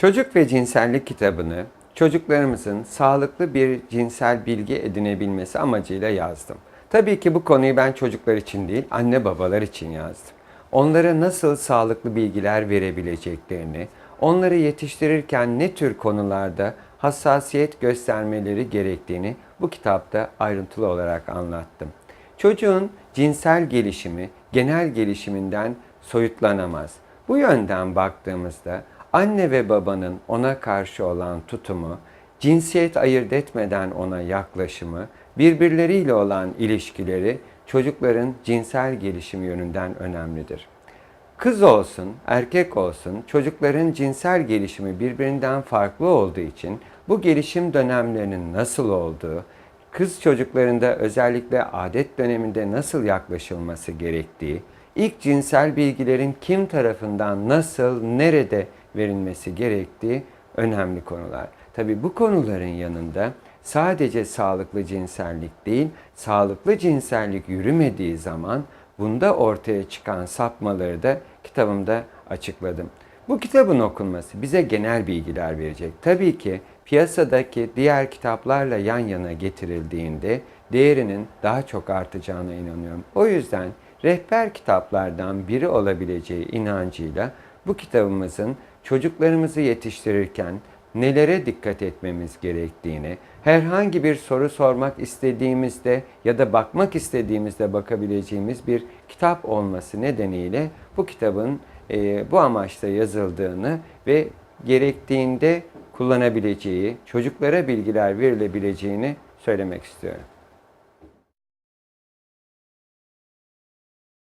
Çocuk ve Cinsellik kitabını çocuklarımızın sağlıklı bir cinsel bilgi edinebilmesi amacıyla yazdım. Tabii ki bu konuyu ben çocuklar için değil, anne babalar için yazdım. Onlara nasıl sağlıklı bilgiler verebileceklerini, onları yetiştirirken ne tür konularda hassasiyet göstermeleri gerektiğini bu kitapta ayrıntılı olarak anlattım. Çocuğun cinsel gelişimi genel gelişiminden soyutlanamaz. Bu yönden baktığımızda anne ve babanın ona karşı olan tutumu, cinsiyet ayırt etmeden ona yaklaşımı, birbirleriyle olan ilişkileri çocukların cinsel gelişimi yönünden önemlidir. Kız olsun, erkek olsun çocukların cinsel gelişimi birbirinden farklı olduğu için bu gelişim dönemlerinin nasıl olduğu, kız çocuklarında özellikle adet döneminde nasıl yaklaşılması gerektiği, ilk cinsel bilgilerin kim tarafından nasıl, nerede verilmesi gerektiği önemli konular. Tabi bu konuların yanında sadece sağlıklı cinsellik değil, sağlıklı cinsellik yürümediği zaman bunda ortaya çıkan sapmaları da kitabımda açıkladım. Bu kitabın okunması bize genel bilgiler verecek. Tabii ki piyasadaki diğer kitaplarla yan yana getirildiğinde değerinin daha çok artacağına inanıyorum. O yüzden rehber kitaplardan biri olabileceği inancıyla bu kitabımızın çocuklarımızı yetiştirirken nelere dikkat etmemiz gerektiğini, herhangi bir soru sormak istediğimizde ya da bakmak istediğimizde bakabileceğimiz bir kitap olması nedeniyle bu kitabın e, bu amaçla yazıldığını ve gerektiğinde kullanabileceği, çocuklara bilgiler verilebileceğini söylemek istiyorum.